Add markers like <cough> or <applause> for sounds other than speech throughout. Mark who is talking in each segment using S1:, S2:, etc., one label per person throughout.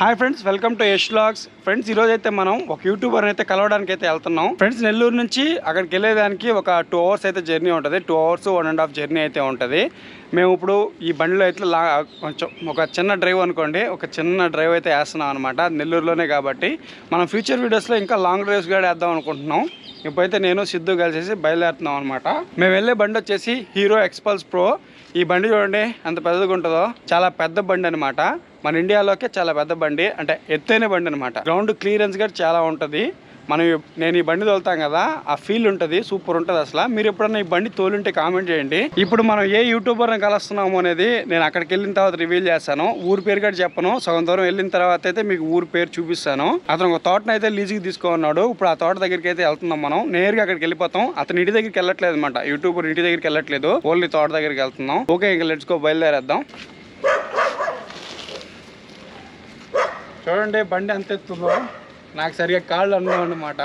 S1: Hi friends welcome to Yash logs friends ఈరోజు అయితే మనం ఒక యూట్యూబర్ అయితే కలవడానికి అయితే వెళ్తున్నాం. ఫ్రెండ్స్ నెల్లూరు నుంచి అక్కడికి వెళ్ళేదానికి ఒక టూ అవర్స్ అయితే జర్నీ ఉంటుంది. Two hours one and half journey అయితే ఉంటుంది. మేము ఇప్పుడు ఈ బండిలో అయితే లా కొంచెం ఒక చిన్న డ్రైవ్ అనుకోండి. ఒక చిన్న డ్రైవ్ అయితే వేస్తున్నాం అనమాట నెల్లూరులోనే కాబట్టి మనం ఫ్యూచర్ వీడియోస్లో ఇంకా లాంగ్ డ్రైవ్స్ కూడా వేద్దాం అనుకుంటున్నాం. ఇప్పుడైతే నేను సిద్ధు కలిసేసి బయలుదేరుతున్నాం అనమాట మేము వెళ్ళే బండి వచ్చేసి హీరో ఎక్స్పల్స్ ప్రో. ఈ బండి చూడండి ఎంత పెద్దగా ఉంటుందో. చాలా పెద్ద బండి అనమాట మన ఇండియాలోకే చాలా పెద్ద బండి అంటే ఎత్తైన బండి అనమాట గ్రౌండ్ క్లియరెన్స్గా చాలా ఉంటుంది. మనం నేను ఈ బండి తోలుతాం కదా ఆ ఫీల్ ఉంటుంది సూపర్ ఉంటుంది అసలు. మీరు ఎప్పుడన్నా ఈ బండి తోలుంటే కామెంట్ చేయండి. ఇప్పుడు మనం ఏ యూట్యూబర్ని కలుస్తున్నాము అనేది నేను అక్కడికి వెళ్ళిన తర్వాత రివీల్ చేస్తాను. ఊరి పేరు కూడా చెప్పను. సగం దూరం వెళ్ళిన తర్వాత అయితే మీకు ఊరి పేరు చూపిస్తాను. అతను ఒక తోటను అయితే లీజుకి తీసుకున్నాడు. ఇప్పుడు ఆ తోట దగ్గరికి అయితే వెళ్తున్నాం మనం. నేరుగా అక్కడికి వెళ్ళిపోతాం. అతని ఇంటి దగ్గరికి వెళ్ళట్లేదు అనమాట యూట్యూబర్ ఇంటి దగ్గరికి వెళ్ళట్లేదు. ఓన్లీ తోట దగ్గరికి వెళ్తున్నాం. ఓకే ఇంకా లెట్స్ గో బయలుదేరేద్దాం. చూడండి బండి ఎంత ఎత్తుందో. నాకు సరిగా కాళ్ళు అందవు అన్నమాట.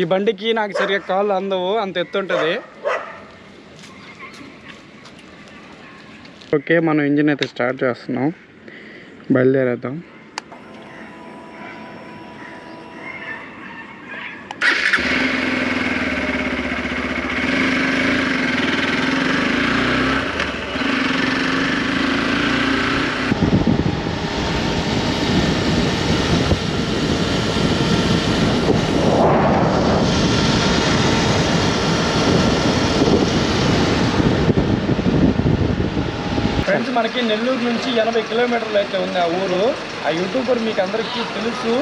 S1: ఈ బండికి నాకు సరిగా కాళ్ళు అందవు అంత ఎత్తు ఉంటుంది. ఓకే మనం ఇంజిన్ అయితే స్టార్ట్ చేస్తున్నాం. బయలుదేరేద్దాం ఫ్రెండ్స్ మనకి నెల్లూరు నుంచి ఎనభై కిలోమీటర్లు అయితే ఉంది ఆ ఊరు. ఆ యూట్యూబర్ మీకు అందరికీ తెలుసు.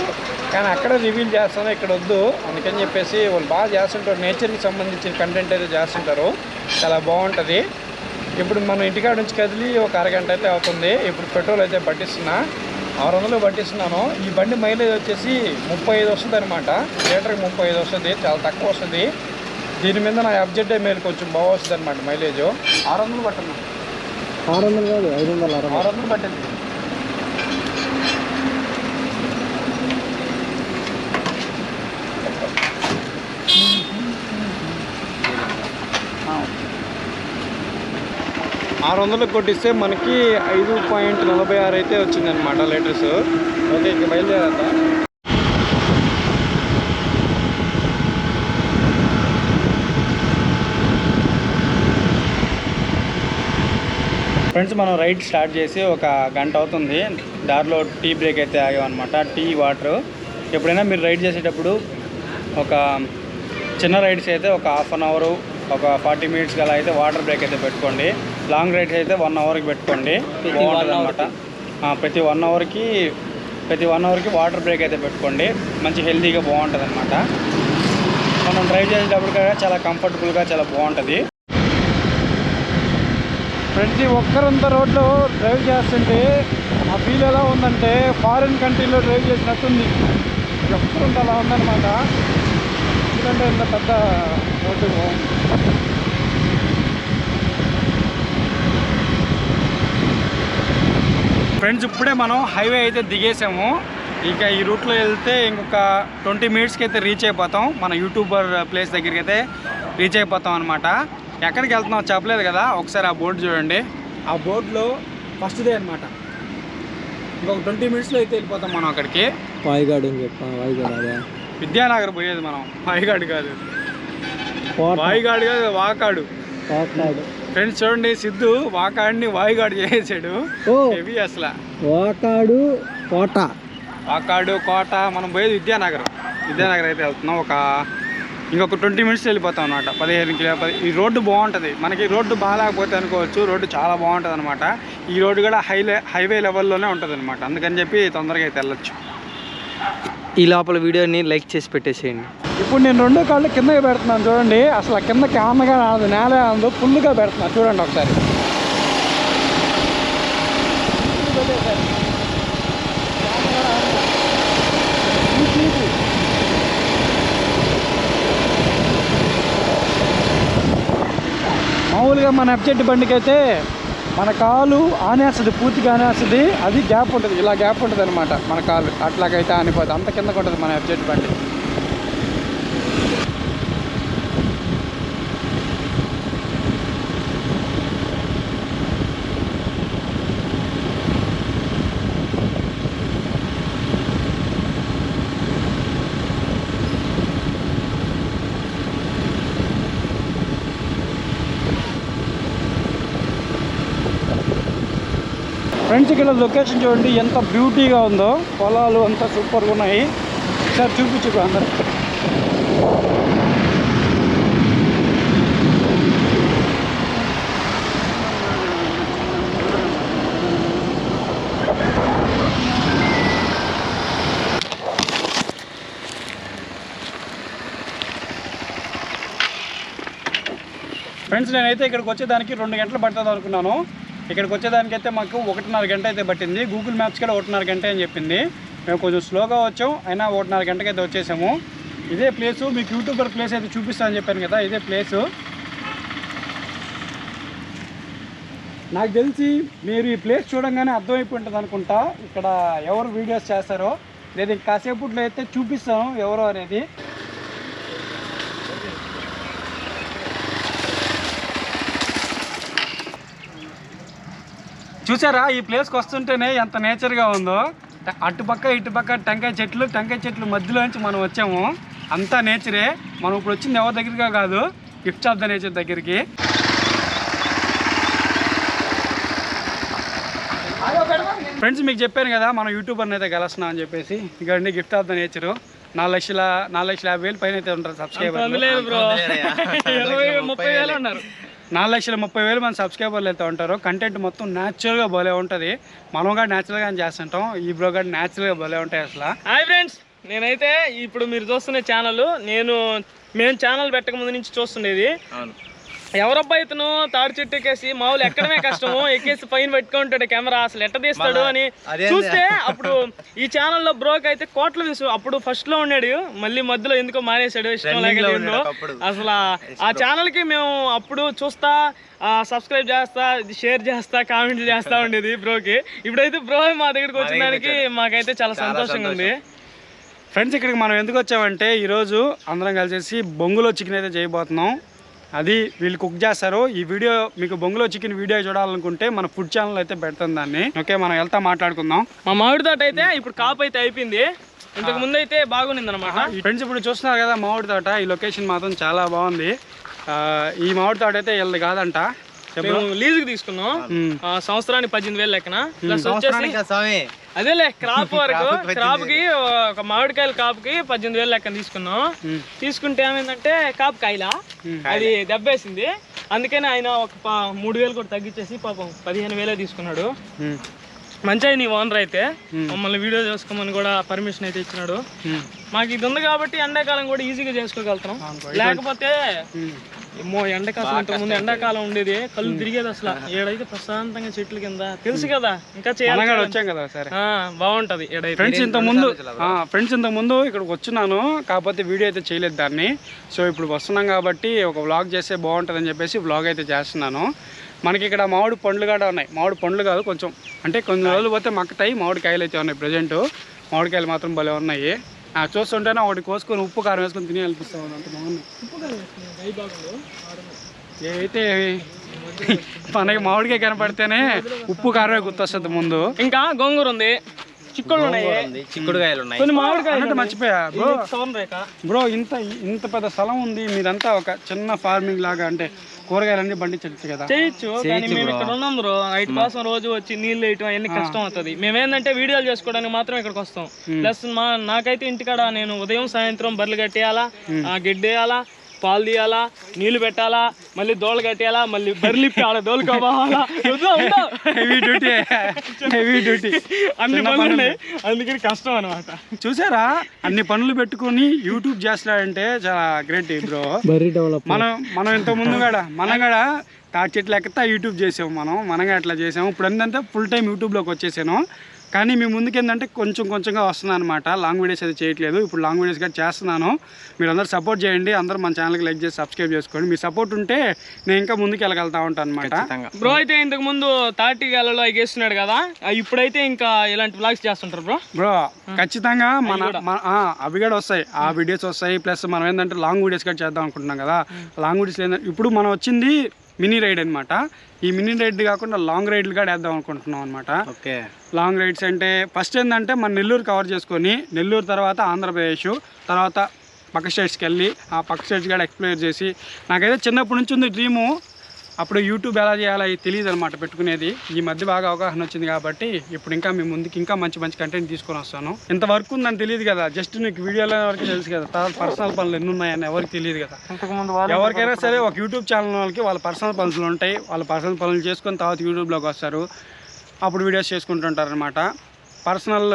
S1: కానీ అక్కడ రివీల్ చేస్తాను ఇక్కడ వద్దు. అందుకని చెప్పేసి వాళ్ళు బాగా చేస్తుంటారు. నేచర్కి సంబంధించిన కంటెంట్ అయితే చేస్తుంటారు. చాలా బాగుంటుంది. ఇప్పుడు మనం ఇంటికాడ నుంచి కదిలి ఒక అరగంట అయితే అవుతుంది. ఇప్పుడు పెట్రోల్ అయితే పట్టిస్తున్నా. ఆరు వందలు పట్టిస్తున్నాను. ఈ బండి మైలేజ్ వచ్చేసి ముప్పై ఐదు వస్తుంది అనమాట లీటర్కి ముప్పై ఐదు వస్తుంది. చాలా తక్కువ వస్తుంది. దీని మీద నా అబ్జెక్టే మేలు కొంచెం బాగా వస్తుంది అనమాట మైలేజ్. ఆరు వందలు పట్టున్నాను
S2: ఆరు వందలు కాదు ఐదు వందల అరవై.
S1: ఆరు వందలు పట్టింది. ఆరు వందలకు కొట్టిస్తే మనకి ఐదు పాయింట్ నలభై ఆరు అయితే వచ్చింది అనమాట లీటర్స్ ఓకే ఇక బయలుదేరేద్దాం. ఫ్రెండ్స్ మనం రైడ్ స్టార్ట్ చేసి ఒక గంట అవుతుంది. దారిలో టీ బ్రేక్ అయితే ఆగామన్నమాట. Tea water. ఎప్పుడైనా మీరు రైడ్ చేసేటప్పుడు ఒక చిన్న రైడ్స్ అయితే ఒక హాఫ్ అన్ అవర్ ఒక ఫార్టీ మినిట్స్ గల అయితే వాటర్ బ్రేక్ అయితే పెట్టుకోండి. లాంగ్ రైడ్స్ అయితే వన్ అవర్కి పెట్టుకోండి. బాగుంటుంది అనమాట ప్రతి వన్ అవర్కి ప్రతి వన్ అవర్కి వాటర్ బ్రేక్ అయితే పెట్టుకోండి. మంచి హెల్తీగా బాగుంటుంది అనమాట మనం డ్రైవ్ చేసేటప్పుడు కూడా చాలా కంఫర్టబుల్గా చాలా బాగుంటుంది. ప్రతి ఒక్కరంతా రోడ్లో డ్రైవ్ చేస్తుంటే ఆ ఫీల్ ఎలా ఉందంటే ఫారిన్ కంట్రీలో డ్రైవ్ చేసినట్టుంది. ఒక్కరుంటే అలా ఉందన్నమాట. ఎందుకంటే ఇంత పెద్ద రోడ్డు. ఫ్రెండ్స్ ఇప్పుడే మనం హైవే అయితే దిగేసాము. ఇంకా ఈ రూట్లో వెళ్తే ఇంకొక ట్వంటీ మినిట్స్కి అయితే రీచ్ అయిపోతాం. మన యూట్యూబర్ ప్లేస్ దగ్గరికి అయితే రీచ్ అయిపోతాం అనమాట ఎక్కడికి వెళ్తున్నాం చెప్పలేదు కదా? ఒకసారి ఆ బోర్డు చూడండి. ఆ బోర్డులో ఫస్ట్ డే అనమాట ఇంకొక ట్వంటీ మినిట్స్లో అయితే వెళ్ళిపోతాం మనం అక్కడికి.
S2: వాయిగాడు అని చెప్పా వాయిగాడు అదే.
S1: విద్యానగర్ పోయేది మనం. వాయిగాడు కాదు. వాయిగాడు కాదు వాకాడు.
S2: కోట్లాడు
S1: ఫ్రెండ్స్ చూడండి సిద్ధు వాకాడిని వాయిగాడు చేసాడు హెవీ అసలు.
S2: వాకాడు కోట.
S1: వాకాడు కోట మనం పోయేది విద్యానగర్. విద్యానగర్ అయితే వెళ్తున్నాం ఒక ఇంకొక ట్వంటీ మినిట్స్ వెళ్ళిపోతాం అనమాట పదిహేను కిలో పది ఈ రోడ్డు బాగుంటుంది. మనకి రోడ్డు బాగాలేకపోతే అనుకోవచ్చు రోడ్డు చాలా బాగుంటుంది అనమాట ఈ రోడ్డు కూడా హైలే హైవే లెవెల్లోనే ఉంటుంది అనమాట అందుకని చెప్పి తొందరగా అయితే వెళ్ళొచ్చు.
S2: ఈ లోపల వీడియోని లైక్ చేసి పెట్టేసేయండి.
S1: ఇప్పుడు నేను రెండు కాళ్ళు కిందకి పెడుతున్నాను చూడండి. అసలు ఆ కింద కామగా రాదు నేల రాదు ఫుల్గా పెడుతున్నాను చూడండి ఒకసారి. మామూలుగా మన ఎఫ్జెడ్ బండికి అయితే మన కాలు ఆనేస్తుంది పూర్తిగా ఆనేస్తుంది అది గ్యాప్ ఉంటుంది. ఇలా గ్యాప్ ఉంటుంది అనమాట మన కాలు. అట్లాగైతే ఆనిపోతుంది అంత కిందకు ఉంటుంది మన ఎఫ్జెడ్ బండి. ఫ్రెండ్స్ ఇక్కడ లొకేషన్ చూడండి ఎంత బ్యూటీగా ఉందో. పొలాలు అంతా సూపర్గా ఉన్నాయి. ఒకసారి చూపించు అందరు ఫ్రెండ్స్ నేనైతే ఇక్కడికి వచ్చేదానికి రెండు గంటలు పడుతుంది అనుకున్నాను ఇక్కడికి వచ్చేదానికి అయితే మాకు ఒకటిన్నర గంట అయితే పట్టింది. గూగుల్ మ్యాప్స్ కూడా ఒకటిన్నర గంట అని చెప్పింది. మేము కొంచెం స్లోగా వచ్చాం అయినా ఒకటిన్నర గంటకి అయితే వచ్చేసాము. ఇదే ప్లేసు మీకు యూట్యూబర్ ప్లేస్ అయితే చూపిస్తానని చెప్పాను కదా ఇదే ప్లేసు నాకు తెలిసి మీరు ఈ ప్లేస్ చూడంగానే అర్థమైపోయి ఉంటుంది అనుకుంటా. ఇక్కడ ఎవరు వీడియోస్ చేస్తారో లేదా కాసేపట్లో అయితే చూపిస్తాను ఎవరో అనేది. చూసారా? ఈ ప్లేస్కి వస్తుంటేనే ఎంత నేచర్గా ఉందో. అటుపక్క ఇటుపక్క టెంకాయ చెట్లు టెంకాయ చెట్లు మధ్యలో నుంచి మనం వచ్చాము. అంతా నేచరే మనం ఇప్పుడు వచ్చింది ఎవరి దగ్గరగా కాదు గిఫ్ట్స్ ఆఫ్ ద నేచర్ దగ్గరికి. ఫ్రెండ్స్ మీకు చెప్పాను కదా మనం యూట్యూబర్ని అయితే కలుస్తున్నాం అని చెప్పేసి. ఇక్కడండి గిఫ్ట్ ఆఫ్ ద నేచర్ నాలుగు లక్షల నాలుగు లక్షల యాభై వేలు పైన అయితే ఉంటారు సబ్స్క్రైబర్
S2: ముప్పై వేలు అన్నారు.
S1: నాలుగు లక్షల ముప్పై వేలు మంది సబ్స్క్రైబర్లు అయితే ఉంటారు కంటెంట్ మొత్తం న్యాచురల్గా భలే ఉంటుంది. మనం కూడా న్యాచురల్గా చేస్తుంటాం. ఈ బ్రో కూడా న్యాచురల్గా భలే ఉంటాయి అసలు.
S2: హాయ్ ఫ్రెండ్స్ నేనైతే ఇప్పుడు మీరు చూస్తున్న ఛానల్ నేను మేము ఛానల్ పెట్టక ముందు నుంచి చూస్తుండేది. ఎవరబ్బా ఇతను తాడు చెట్టు ఎక్కేసి మామూలు ఎక్కడమే కష్టము <laughs> ఎక్కేసి పైన పెట్టుకుంటాడు కెమెరా అసలు ఎట్ట తీస్తాడు అని. చూస్తే అప్పుడు ఈ ఛానల్లో బ్రోక్ అయితే కోట్ల వ్యూస్. అప్పుడు ఫస్ట్లో ఉన్నాడు మళ్ళీ మధ్యలో ఎందుకో మానేశాడు ఇష్టం లేక ఏందో. అసలు ఆ- ఆ ఛానల్కి మేము అప్పుడు చూస్తా సబ్స్క్రైబ్ చేస్తా షేర్ చేస్తా కామెంట్లు చేస్తా <laughs> ఉండేది బ్రోకి. ఇప్పుడైతే బ్రో మా దగ్గరికి వచ్చిన దానికి మాకైతే చాలా సంతోషంగా ఉంది.
S1: ఫ్రెండ్స్ ఇక్కడికి మనం ఎందుకు వచ్చామంటే ఈరోజు అందరం కలిసేసి బొంగులో చికెన్ అయితే చేయబోతున్నాం. అది వీళ్ళు కుక్ చేస్తారు. ఈ వీడియో మీకు బొంగులో చికెన్ వీడియో చూడాలనుకుంటే మన ఫుడ్ ఛానల్ అయితే పెడతాం దాన్ని. ఓకే మనం వెళ్తా మాట్లాడుకుందాం.
S2: మా మామిడి తోట అయితే ఇప్పుడు కాపు అయితే అయిపోయింది. ఇంతకు ముందు అయితే బాగుంది అనమాట
S1: ఫ్రెండ్స్ ఇప్పుడు చూస్తున్నారు కదా మామిడి తోట. ఈ లొకేషన్ మాత్రం చాలా బాగుంది. ఆ, ఈ మామిడి తోట అయితే వీళ్ళది కాదంట.
S2: మేము లీజుకి తీసుకున్నాం. ఆ, సంవత్సరానికి పద్దెనిమిది వేలు లెక్కన? ప్లస్ వచ్చేసి అదేలే క్రాప్ <laughs> వరకు క్రాప్కి ఒక మామిడికాయల కాపుకి పద్దెనిమిది వేలు లెక్కన తీసుకున్నాం. తీసుకుంటే ఏమైందంటే కాపు కాయల? అది దెబ్బేసింది. అందుకని ఆయన ఒక మూడు వేలు కూడా తగ్గించేసి పాపం పదిహేను వేలే తీసుకున్నాడు. మంచిగా నీ ఓనర్ అయితే. మమ్మల్ని వీడియో చేసుకోమని కూడా పర్మిషన్ అయితే ఇచ్చినాడు. మాకు ఇది ఉంది కాబట్టి ఎండాకాలం కూడా ఈజీగా చేసుకోగలుగుతాం లేకపోతే. ఏమో ఎండాకాలం ఇంతకు ముందు ఎండాకాలం ఉండేది. కళ్ళు తిరిగేది అసలు. ఏడైతే ప్రశాంతంగా చెట్ల కింద. తెలుసు కదా ఇంకా చేయాలి
S1: వచ్చాం కదా సరే
S2: ఆ, బాగుంటది
S1: ఫ్రెండ్స్ ఇంత ముందు ఫ్రెండ్స్ ఇంత ముందు ఇక్కడికి వచ్చినాను. కాకపోతే వీడియో అయితే చేయలేదు దాన్ని. సో ఇప్పుడు వస్తున్నాం కాబట్టి ఒక వ్లాగ్ చేస్తే బాగుంటుందని చెప్పేసి వ్లాగ్ అయితే చేస్తున్నాను. మనకి ఇక్కడ మామిడి పండ్లు కూడా ఉన్నాయి. మామిడి పండ్లు కాదు కొంచెం. అంటే కొన్ని రోజులు పోతే మక్కతాయి మామిడి కాయలు అయితే ఉన్నాయి ప్రజెంట్ మామిడికాయలు మాత్రం భలే ఉన్నాయి. చూస్తుంటేనే ఒకటి కోసుకొని ఉప్పు కారం వేసుకొని తిని అనిపిస్తా ఉంది అంత బాగున్నాయి ఏవైతే మనకి మామిడికాయ కనపడితేనే ఉప్పు కారమే గుర్తొస్తుంది ముందు.
S2: ఇంకా గోంగూర ఉంది. చిక్కుళ్ళు ఉన్నాయి
S3: చిక్కుడుకాయలు ఉన్నాయి
S2: కొన్ని మామిడికాయలు
S1: అన్నట్టు మర్చిపోయా. బ్రో బ్రో ఇంత ఇంత పెద్ద స్థలం ఉంది మీరంతా ఒక చిన్న ఫార్మింగ్ లాగా అంటే కూరగాయలన్నీ పండించచ్చు కదా.
S2: చేయొచ్చు కానీ మేము ఇక్కడ ఉన్నాం బ్రో నైట్ కోసం రోజు వచ్చి నీళ్ళు వేయటం అవన్నీ కష్టం అవుతుంది. మేమేందంటే వీడియోలు చేసుకోవడానికి మాత్రం ఇక్కడికి వస్తాం. ప్లస్ మా నాకైతే ఇంటికాడ నేను ఉదయం సాయంత్రం బర్రెలు కట్టేయాలా ఆ, గడ్డి వేయాలా పాలు తీయాలా నీళ్ళు పెట్టాలా మళ్ళీ దోళ్ళు కట్టేయాలా మళ్ళీ బర్రెలిప్పి ఆడ దోలు కావాలా
S1: హెవీ డ్యూటీ హెవీ డ్యూటీ
S2: అన్ని పనులు అందుకని కష్టం అనమాట
S1: చూసారా? అన్ని పనులు పెట్టుకొని యూట్యూబ్ చేస్తున్నాడంటే చాలా గ్రేట్ బ్రో
S2: బర్రీ డెవలప్
S1: మనం మనం ఇంత ముందు కూడా మనం కూడా తాటి చెట్లు ఎక్కతా యూట్యూబ్ చేసాము మనం మనగా అట్లా చేసాము. ఇప్పుడు ఏంటంటే ఫుల్ టైం యూట్యూబ్లోకి వచ్చేసాను. కానీ మీ ముందుకు ఏంటంటే కొంచెం కొంచెంగా వస్తున్నాను అనమాట లాంగ్ వీడియోస్ అయితే చేయట్లేదు. ఇప్పుడు లాంగ్ వీడియోస్ కూడా చేస్తున్నాను. మీరు అందరూ సపోర్ట్ చేయండి. అందరూ మన ఛానల్కి లైక్ చేసి సబ్స్క్రైబ్ చేసుకోండి. మీ సపోర్ట్ ఉంటే నేను ఇంకా ముందుకు వెళ్ళగలుగుతా ఉంటాను అనమాట
S2: బ్రో అయితే ఇంతకు ముందు తాటి గాలలో ఎగేస్తున్నాడు కదా. ఇప్పుడైతే ఇంకా ఇలాంటి బ్లాగ్స్ చేస్తుంటారు బ్రో
S1: బ్రో ఖచ్చితంగా మన అవి కూడా వస్తాయి. ఆ వీడియోస్ వస్తాయి. ప్లస్ మనం ఏంటంటే లాంగ్ వీడియోస్ కూడా చేద్దాం అనుకుంటున్నాం కదా. లాంగ్ వీడియోస్ ఏంటంటే ఇప్పుడు మనం వచ్చింది మినీ రైడ్ అన్నమాట. ఈ మినీ రైడ్ కాకుండా లాంగ్ రైడ్లు కూడా వేద్దాం అనుకుంటున్నాం అనమాట
S3: ఓకే.
S1: లాంగ్ రైడ్స్ అంటే ఫస్ట్ ఏంటంటే మన నెల్లూరు కవర్ చేసుకొని నెల్లూరు తర్వాత ఆంధ్రప్రదేశ్ తర్వాత పక్క స్టేట్స్కి వెళ్ళి ఆ పక్క స్టేట్స్ కూడా ఎక్స్ప్లోర్ చేసి నాకైతే చిన్నప్పటి నుంచి ఉంది డ్రీము. అప్పుడు యూట్యూబ్ ఎలా చేయాలో తెలియదు అనమాట పెట్టుకునేది. ఈ మధ్య బాగా అవగాహన వచ్చింది కాబట్టి ఇప్పుడు ఇంకా మీ ముందుకి ఇంకా మంచి మంచి కంటెంట్ తీసుకొని వస్తాను. ఇంత వర్క్ ఉందని తెలియదు కదా. జస్ట్ నీకు వీడియోలో వరకు తెలుసు కదా. తర్వాత పర్సనల్ పనులు ఎన్ని ఉన్నాయని ఎవరికి తెలియదు కదా. ఎవరికైనా సరే ఒక యూట్యూబ్ ఛానల్ వాళ్ళకి వాళ్ళ పర్సనల్ పనులు ఉంటాయి. వాళ్ళ పర్సనల్ పనులు చేసుకొని తర్వాత యూట్యూబ్లోకి వస్తారు. అప్పుడు వీడియోస్ చేసుకుంటుంటారు అనమాట పర్సనల్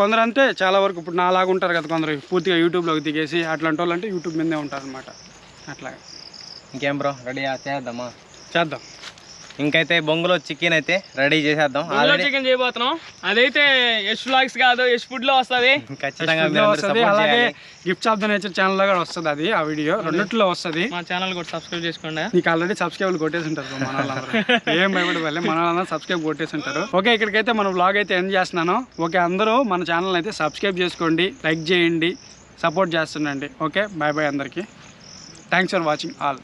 S1: కొందరు అంతే. చాలా వరకు ఇప్పుడు నాలాగా ఉంటారు కదా కొందరు. పూర్తిగా యూట్యూబ్లోకి దిగేసి అట్లాంటి వాళ్ళు అంటే యూట్యూబ్ మీదే ఉంటారు అనమాట అట్లా
S3: ఇంకేం బ్రో రెడీ చేద్దామా?
S1: చేద్దాం.
S3: ఇంకైతే బొంగులో చికెన్ అయితే రెడీ చేసేద్దాం. ఆల్రెడీ
S2: చికెన్ చేయబోతున్నాం. అదైతే యష్ వ్లాగ్స్ కాదు యష్ ఫుడ్లో వస్తది. <laughs>
S3: ఖచ్చితంగా
S1: అలాగే. Gifts of the nature channel కూడా వస్తుంది అది ఆ వీడియో రెండిట్లో వస్తుంది.
S2: మా ఛానల్ కూడా సబ్స్క్రైబ్ చేసుకోండి.
S1: నీకు ఆల్రెడీ సబ్స్క్రైబ్ కొట్టేసి ఉంటారు మన ఏం భయపడవాలి మన వాళ్ళందరూ సబ్స్క్రైబ్ కొట్టేసి ఉంటారు ఓకే ఇక్కడికైతే మన వ్లాగ్ అయితే ఎండ్ చేస్తున్నాను. ఓకే అందరూ మన ఛానల్ అయితే సబ్స్క్రైబ్ చేసుకోండి లైక్ చేయండి సపోర్ట్ చేస్తుండండి. ఓకే బాయ్ బాయ్ అందరికీ. Thanks for watching all